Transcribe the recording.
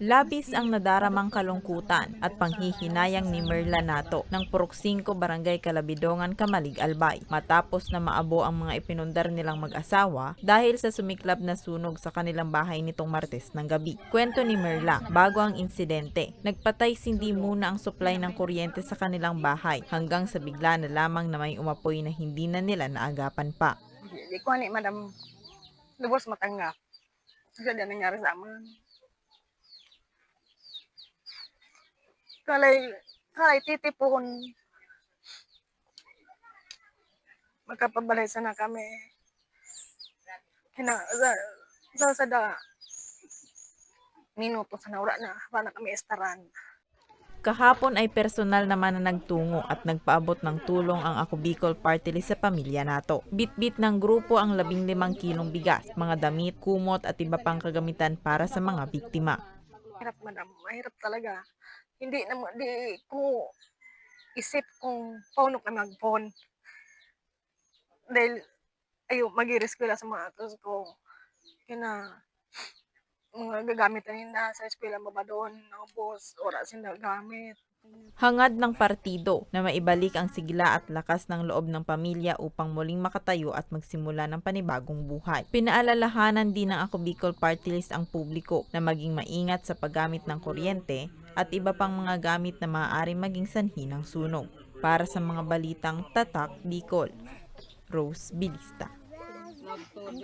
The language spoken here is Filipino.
Labis ang nadaramang kalungkutan at panghihinayang ni Merla Nato ng Purok 5 Barangay Kalabidongan, Kamalig, Albay matapos na maabo ang mga ipinundar nilang mag-asawa dahil sa sumiklab na sunog sa kanilang bahay nitong Martes ng gabi. Kwento ni Merla, bago ang insidente, nagpatay sindi muna ang supply ng kuryente sa kanilang bahay hanggang sa bigla na lamang na may umapoy na hindi na nila naagapan pa. Di ko ni madam lubos matanggap. Kasi yan nangyari sa amin. Kalay, kalay titipon. Magkapabalay sana kami. Kina, sa, sa, sa da, minuto sa naura na, para kami estaran. Kahapon ay personal naman na nagtungo at nagpaabot ng tulong ang Ako Bicol Party List sa pamilya nato. Bit-bit ng grupo ang 15 kilong bigas, mga damit, kumot at iba pang kagamitan para sa mga biktima. Mahirap madam, mahirap talaga. Hindi na di ko isip kung paano ka mag-phone. Dahil ayo mag-iris ko sa mga atos ko. Kina mga gagamit na nila sa eskwela mo ba doon, naubos, oras yung gamit. Hangad ng partido na maibalik ang sigla at lakas ng loob ng pamilya upang muling makatayo at magsimula ng panibagong buhay. Pinaalalahanan din ng Ako Bicol Party List ang publiko na maging maingat sa paggamit ng kuryente at iba pang mga gamit na maaari maging sanhi ng sunog. Para sa mga balitang Tatak Bicol, Rose Bilista.